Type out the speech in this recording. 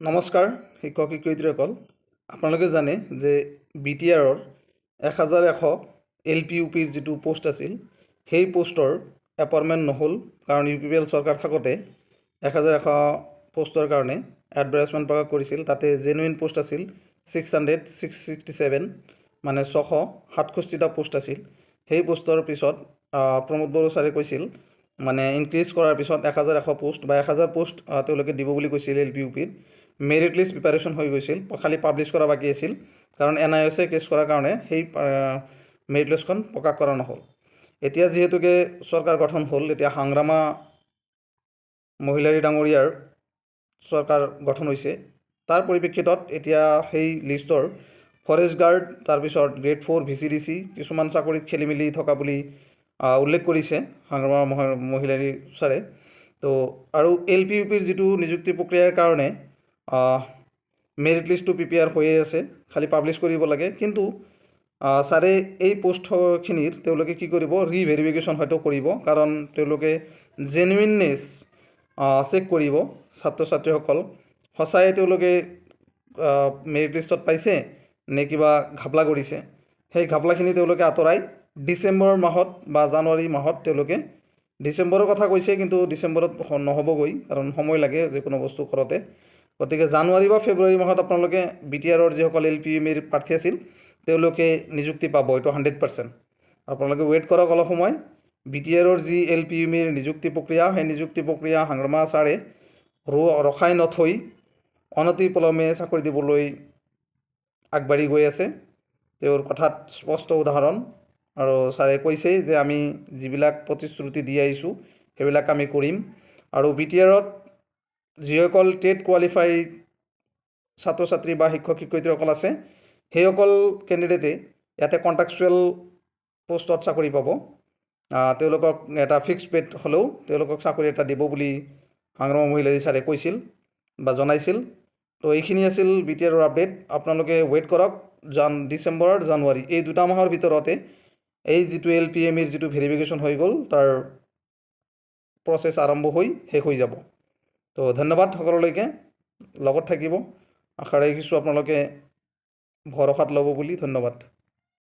নমস্কাৰ, শিক্ষক শিক্ষয়িত্ৰীসকল। আপোনালোকে জানে যে বি টি আৰৰ এক হাজাৰ এশ এল পি ইউ পিৰ যিটো পোষ্ট আছিল, সেই পোষ্টৰ এপইণ্টমেণ্ট নহ'ল কাৰণ ইউ পি পি এল চৰকাৰ থাকোঁতে এক হাজাৰ এশ পোষ্টৰ কাৰণে এডভাৰটাইজমেণ্ট প্ৰকাশ কৰিছিল। তাতে জেনুইন পোষ্ট আছিল six hundred six sixty seven মানে ছশ সাতষষ্ঠিটা পোষ্ট আছিল। সেই পোষ্টৰ পিছত প্ৰমোদ বড়ো ছাৰে কৈছিল মানে ইনক্ৰিজ কৰাৰ পিছত এক হাজাৰ এশ পোষ্ট বা এক হাজাৰ পোষ্ট তেওঁলোকে দিব বুলি কৈছিল এল পি ইউ পিৰ মেৰিট লিষ্ট প্ৰিপাৰেশ্যন হৈ গৈছিল, খালি পাব্লিছ কৰা বাকী আছিল, কাৰণ এন আই এছে কেছ কৰাৰ কাৰণে সেই মেৰিট লিষ্টখন প্ৰকাশ কৰা নহ'ল। এতিয়া যিহেতুকে চৰকাৰ গঠন হ'ল, এতিয়া হাংৰামা মহিলাৰী ডাঙৰীয়াৰ চৰকাৰ গঠন হৈছে, তাৰ পৰিপ্ৰেক্ষিতত এতিয়া সেই লিষ্টৰ ফৰেষ্ট গাৰ্ড তাৰপিছত grade four V C D C কিছুমান চাকৰিত খেলি মেলি থকা বুলি উল্লেখ কৰিছে হাংৰামা মহ- মহিলাৰী ছাৰে। তো, আৰু এল পি ইউ পিৰ যিটো নিযুক্তি প্ৰক্ৰিয়াৰ কাৰণে মেৰিট লিষ্টটো প্ৰিপেয়াৰ হৈয়ে আছে, খালি পাব্লিছ কৰিব লাগে। কিন্তু ছাৰে এই পোষ্টখিনিৰ তেওঁলোকে কি কৰিব ৰিভেৰিফিকেশ্যন হয়তো কৰিব, কাৰণ তেওঁলোকে জেনুইননেছ চেক কৰিব ছাত্ৰ ছাত্ৰীসকল সঁচাই তেওঁলোকে মেৰিট লিষ্টত পাইছে নে কিবা ঘাপলা কৰিছে। সেই ঘাপলাখিনি তেওঁলোকে আঁতৰাই ডিচেম্বৰ মাহত বা জানুৱাৰী মাহত তেওঁলোকে, ডিচেম্বৰৰ কথা কৈছে, কিন্তু ডিচেম্বৰত নহ'বগৈ, কাৰণ সময় লাগে যিকোনো বস্তু কৰোঁতে। গতিকে জানুৱাৰী বা ফেব্ৰুৱাৰী মাহত আপোনালোকে বি টি আৰৰ যিসকল এল পি এম ইৰ প্ৰাৰ্থী আছিল, তেওঁলোকে নিযুক্তি পাব, এইটো হাণ্ড্ৰেড পাৰ্চেণ্ট। আপোনালোকে ৱেইট কৰক অলপ সময়। বি টি আৰৰ যি এল পি এম ইৰ নিযুক্তি প্ৰক্ৰিয়া, সেই নিযুক্তি প্ৰক্ৰিয়া হাংৰামা ছাৰে ৰখাই নথৈ অনতিপলমে চাকৰি দিবলৈ আগবাঢ়ি গৈ আছে। তেওঁৰ কথাত স্পষ্ট উদাহৰণ আৰু ছাৰে কৈছেই যে আমি যিবিলাক প্ৰতিশ্ৰুতি দি আহিছোঁ, সেইবিলাক আমি কৰিম। আৰু বি টি আৰত যিসকল টেট কোৱালিফাই ছাত্ৰ ছাত্ৰী বা শিক্ষক শিক্ষয়িত্ৰীসকল আছে, সেইসকল কেণ্ডিডেটে ইয়াতে কণ্ট্ৰাকচুৱেল পষ্টত চাকৰি পাব। তেওঁলোকক এটা ফিক্স পেড হ'লেও তেওঁলোকক চাকৰি এটা দিব বুলি সাংগ্ৰাম মহিলাৰী ছাৰে কৈছিল বা জনাইছিল। তো এইখিনি আছিল বি টি আৰৰ আপডেট আপোনালোকে ৱেইট কৰক, জান, ডিচেম্বৰ, জানুৱাৰী, এই দুটা মাহৰ ভিতৰতে এই যিটো এল পি এম ইৰ যিটো ভেৰিফিকেশ্যন হৈ গ'ল, তাৰ প্ৰচেছ আৰম্ভ হৈ শেষ হৈ যাব। তো ধন্যবাদ সকলোলৈকে লগত থাকিব আশা ৰাখিছোঁ আপোনালোকে ভৰসাত ল'ব বুলি ধন্যবাদ